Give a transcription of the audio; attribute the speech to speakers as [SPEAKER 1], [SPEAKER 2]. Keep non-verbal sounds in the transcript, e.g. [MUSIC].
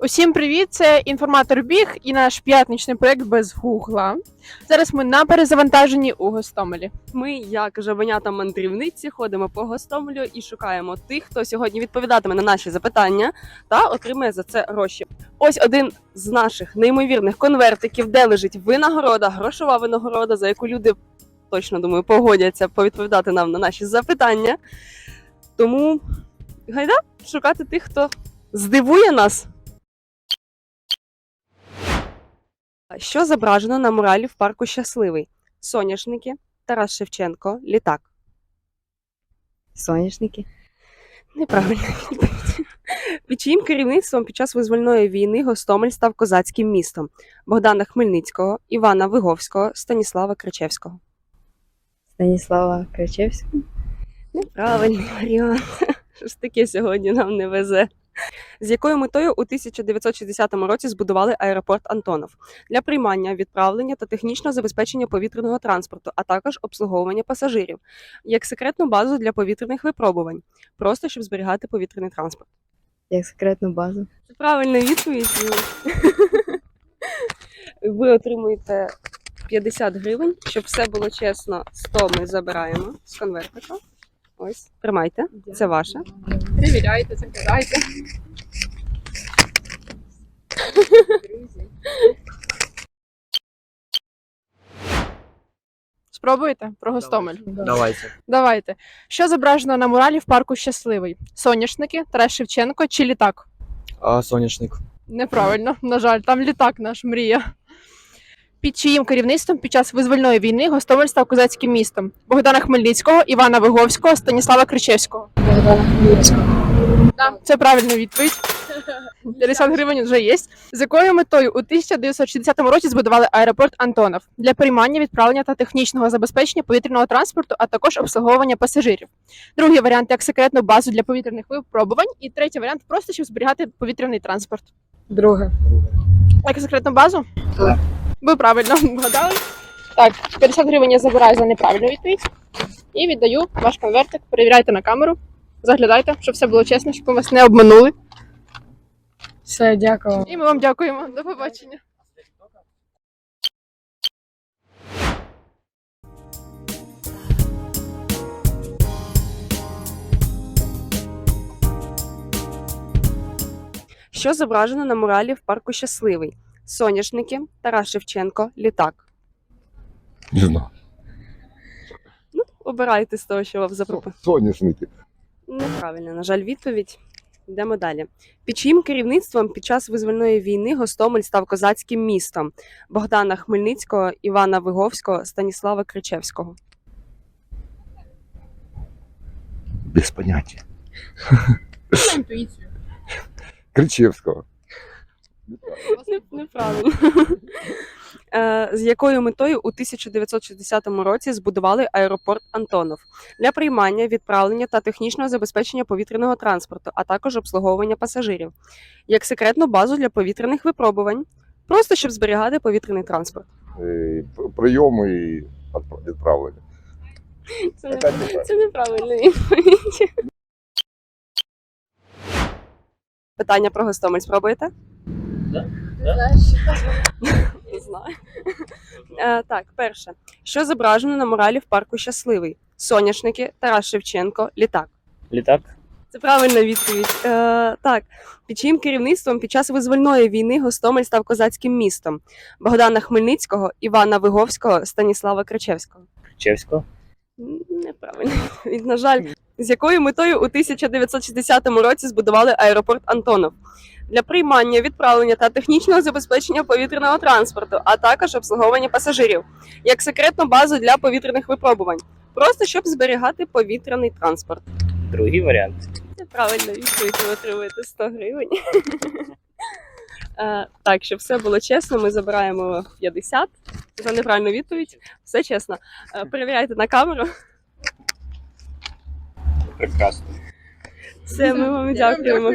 [SPEAKER 1] Усім привіт! Це інформатор Біг і наш п'ятничний проект без гугла. Зараз ми на перезавантаженні у Гостомелі.
[SPEAKER 2] Ми, як жабенята мандрівниці, ходимо по Гостомелю і шукаємо тих, хто сьогодні відповідатиме на наші запитання та отримає за це гроші. Ось один з наших неймовірних конвертиків, де лежить винагорода, грошова винагорода, за яку люди точно думаю погодяться повідповідати нам на наші запитання. Тому гайда шукати тих, хто здивує нас. Що зображено на муралі в парку Щасливий? Соняшники, Тарас Шевченко, літак.
[SPEAKER 3] Соняшники.
[SPEAKER 2] Неправильно. Під чиїм керівництвом під час визвольної війни Гостомель став козацьким містом Богдана Хмельницького, Івана Виговського, Станіслава Кричевського.
[SPEAKER 3] Станіслава Кричевська.
[SPEAKER 2] Неправильний варіант. Що ж таке сьогодні нам не везе. [LAUGHS] З якою метою у 1960 році збудували аеропорт Антонов для приймання, відправлення та технічного забезпечення повітряного транспорту, а також обслуговування пасажирів, як секретну базу для повітряних випробувань, просто щоб зберігати повітряний транспорт.
[SPEAKER 3] Як секретну базу.
[SPEAKER 2] Це правильна відповідь. [LAUGHS] Ви отримуєте 50 гривень, щоб все було чесно. 100 ми забираємо з конвертика. Ось, тримайте, це ваше.
[SPEAKER 1] Перевіряйте, закидайте. Спробуєте про Гостомель?
[SPEAKER 4] Давайте.
[SPEAKER 1] Давайте. Що зображено на муралі в парку Щасливий? Соняшники, Тарас Шевченко чи літак?
[SPEAKER 4] А, соняшник.
[SPEAKER 1] Неправильно, на жаль, там літак наш мрія. Під чиїм керівництвом під час визвольної війни Гостомель став козацьким містом Богдана Хмельницького, Івана Виговського, Станіслава Кричевського. Да, це правильна відповідь. 50 гривень вже є. З якою метою у 1960 році збудували аеропорт Антонов для приймання, відправлення та технічного забезпечення повітряного транспорту, а також обслуговування пасажирів. Другий варіант як секретну базу для повітряних випробувань. І третій варіант просто щоб зберігати повітряний транспорт.
[SPEAKER 3] Друге.
[SPEAKER 1] Як секретну базу?
[SPEAKER 3] Так.
[SPEAKER 1] Ви правильно вгадали. Так, 50 гривень я забираю за неправильну відповідь. І віддаю ваш конвертик. Перевіряйте на камеру. Заглядайте, щоб все було чесно, щоб ми вас не обманули.
[SPEAKER 3] Все, дякую.
[SPEAKER 1] І ми вам дякуємо. До побачення.
[SPEAKER 2] Що зображено на муралі в парку Щасливий? Соняшники, Тарас Шевченко, літак.
[SPEAKER 5] Не знаю.
[SPEAKER 2] Ну, обирайте з того, що вам запропонує.
[SPEAKER 5] Соняшники.
[SPEAKER 2] Неправильно, на жаль, відповідь. Йдемо далі. Під чиїм керівництвом під час визвольної війни Гостомель став козацьким містом Богдана Хмельницького, Івана Виговського, Станіслава Кричевського.
[SPEAKER 5] Без понятия.
[SPEAKER 1] Інтуїцію.
[SPEAKER 5] Кричевского.
[SPEAKER 2] Не- Неправильно. [LAUGHS] Е, З якою метою у 1960 році збудували аеропорт Антонов для приймання, відправлення та технічного забезпечення повітряного транспорту, а також обслуговування пасажирів, як секретну базу для повітряних випробувань, просто щоб зберігати повітряний транспорт.
[SPEAKER 5] Е, п- Прийом і відправлення.
[SPEAKER 2] Це,
[SPEAKER 5] неправильно.
[SPEAKER 2] це неправильна відповідь. Питання про Гостомель спробуєте? Не знаю. Е, так, перше. Що зображено на моралі в парку Щасливий? Соняшники, Тарас Шевченко, літак.
[SPEAKER 4] Літак.
[SPEAKER 2] Це правильна відповідь. Е, так, під чиїм керівництвом під час визвольної війни Гостомель став козацьким містом Богдана Хмельницького, Івана Виговського, Станіслава Кричевського.
[SPEAKER 4] Кричевського.
[SPEAKER 2] Неправильно. І, на жаль, з якою метою у 1960 році збудували аеропорт Антонов для приймання, відправлення та технічного забезпечення повітряного транспорту, а також обслуговування пасажирів, як секретну базу для повітряних випробувань, просто щоб зберігати повітряний транспорт.
[SPEAKER 4] Другий варіант.
[SPEAKER 2] Це правильна відповідь, ви отримуєте 100 гривень. [LAUGHS] Е, Так, щоб все було чесно, ми забираємо 50 за неправильну відповідь. Все чесно. Е, Перевіряйте на камеру.
[SPEAKER 4] Прекрасно.
[SPEAKER 2] Все, ми вам дякуємо.